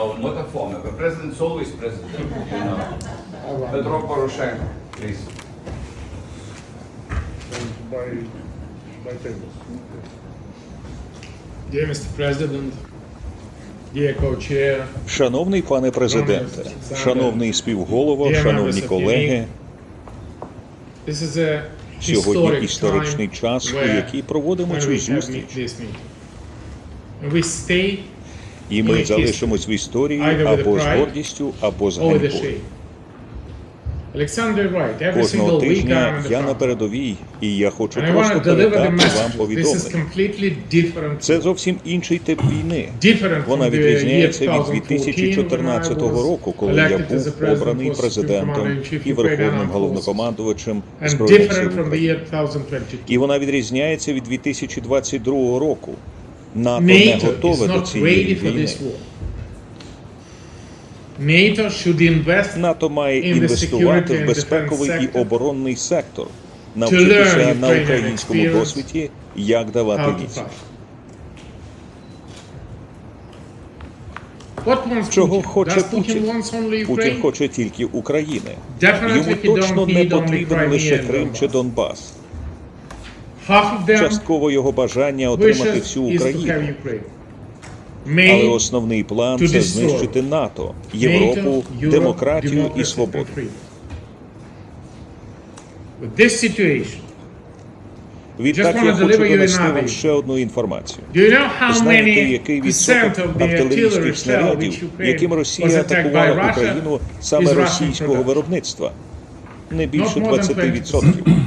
No, not a former. The president is always president, you know. Petro Poroshenko, please. And by, by tables. Dear Mr. President, dear co-chair, Шановний пане президенте, шановний співголово, шановні колеги, this is a сьогодні історичний time час, у який проводимо цю зустріч, і ми залишимось в історії або з гордістю, або з ганьбою. Кожного тижня я на передовій, і я хочу просто передати вам повідомлення. Це зовсім інший тип війни. Вона відрізняється від 2014 2014 when року, коли я був обраний президентом і верховним головнокомандувачем збройних сил different from the України. year 2022. І вона відрізняється від 2022 року. НАТО не готове до цієї війни. NATO should invest НАТО має інвестувати в безпековий і оборонний сектор, навчитися на українському досвіді, як давати відсіч. Чого хоче Путін? Путін хоче тільки України. Йому точно не потрібен лише Крим чи Донбас. Частково його бажання отримати всю Україну. Але основний план це знищити НАТО, Європу, демократію і свободу. Відтак я хочу донести вам ще одну інформацію. Знаєте, який відсоток артилерійських снарядів, яким Росія атакувала Україну саме російського виробництва? Не більше more than 20%.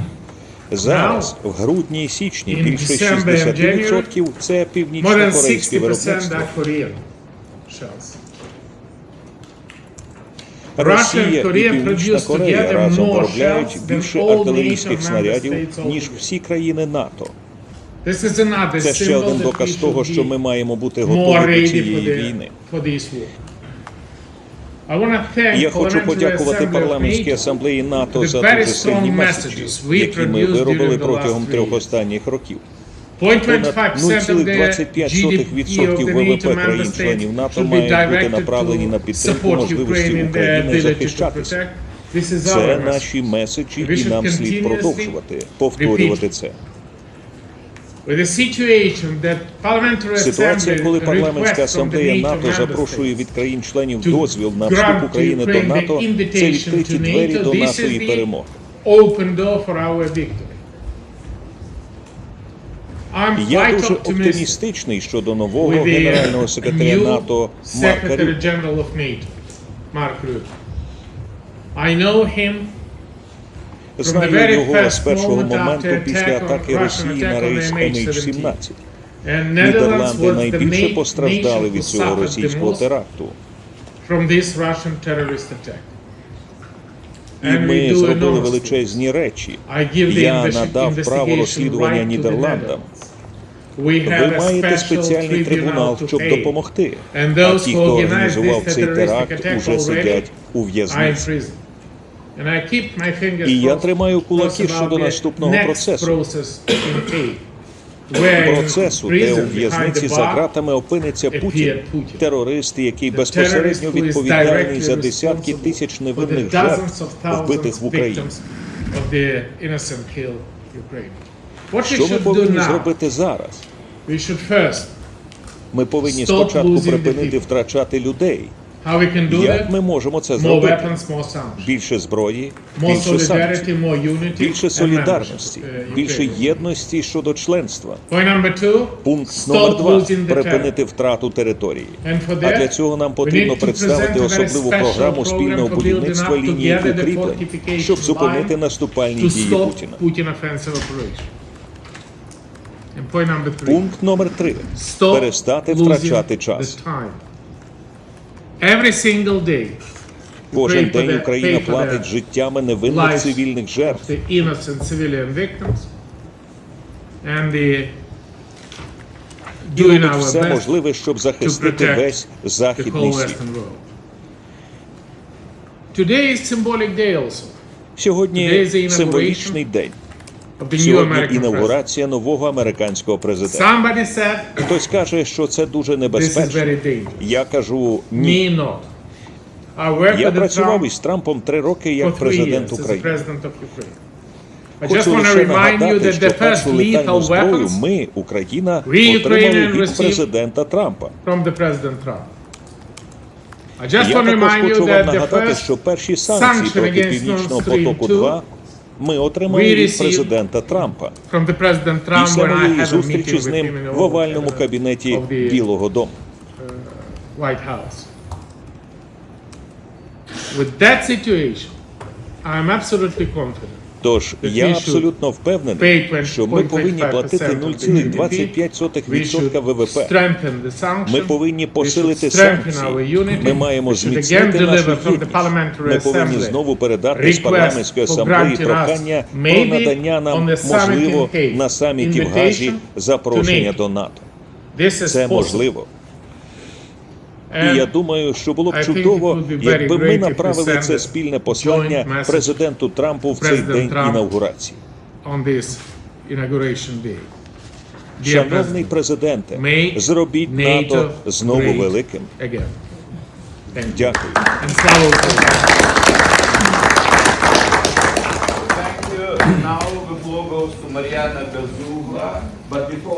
Зараз, в грудні і січні, більше December and 60% це північно-корейське 60% виробництво. are Korean shells. Росія і Північна Корея разом виробляють більше артилерійських снарядів, ніж всі країни НАТО. Це ще один доказ того, що ми маємо бути готові до цієї війни. for this war. I want to thank Я хочу подякувати парламентській асамблеї НАТО за дуже сильні меседжі, які ми виробили протягом трьох останніх років. Понад 25% 0,25% GDP of the ВВП країн-членів НАТО мають бути направлені на підтримку можливості України захищатися. Це наші меседжі, і нам слід продовжувати повторювати це. With a situation that Parliamentary Ситуація, коли парламентська асамблея НАТО запрошує від країн-членів дозвіл на вступ України до НАТО, це відкриті двері до нашої перемоги. Я дуже оптимістичний щодо нового генерального секретаря НАТО Марка Rutte. I know him Знаю його з першого моменту після атаки Росії на рейс MH17. MH17. and Netherlands Нідерланди найбільше постраждали від цього російського теракту. І ми зробили величезні речі. Я надав право розслідування Нідерландам. Ви маєте спеціальний трибунал, щоб допомогти. А ті, хто організував цей теракт, уже сидять у в'язниці. І я тримаю кулаки щодо наступного процесу. Процесу, де у в'язниці за ґратами опиниться Путін, терорист, який безпосередньо відповідальний за десятки тисяч невинних жертв, вбитих в Україні. Що ми повинні зробити зараз? Ми повинні спочатку припинити втрачати людей. How we can do Як ми можемо це More зробити? weapons, more sanctions. Більше зброї, More більше санкцій, more unity, більше солідарності, більше єдності щодо членства. Point number two, Пункт номер два припинити втрату території. And for А для цього нам потрібно представити особливу програму спільного будівництва лінії укріплень, щоб зупинити наступальні дії Путіна. Пункт номер три перестати втрачати час. Every single day, Кожен день Україна платить життями невинних цивільних жертв. the innocent civilian victims, and the І робить все можливе, щоб захистити весь західний світ. Today is symbolic day also. Сьогодні символічний день. Сьогодні інаугурація нового американського президента. Хтось каже, що це дуже небезпечно. Я кажу ні. Я працював із Трампом три роки як президент України. Хочу лише нагадати, що першу летальну зброю ми, Україна, отримали від президента Трампа. Я також хочу вам нагадати, що перші санкції проти Північного потоку-2 ми отримали від президента Трампа. Після I моєї зустрічі з ним в овальному кабінеті Білого Дому. With that situation, I'm absolutely confident Тож я абсолютно впевнений, що ми повинні платити of the GDP. We 0,25% ВВП. Ми повинні посилити санкції. Ми маємо зміцнити нашу єдність. Ми повинні знову передати з парламентської асамблеї прохання про надання нам, можливо, на саміті в Газі запрошення до НАТО. Це можливо. І я думаю, що було б чудово, якби ми направили це спільне послання президенту Трампу в цей день інаугурації. Шановний президенте, зробіть НАТО знову великим. Дякую. Now the floor goes to Mariana Bezugla, but before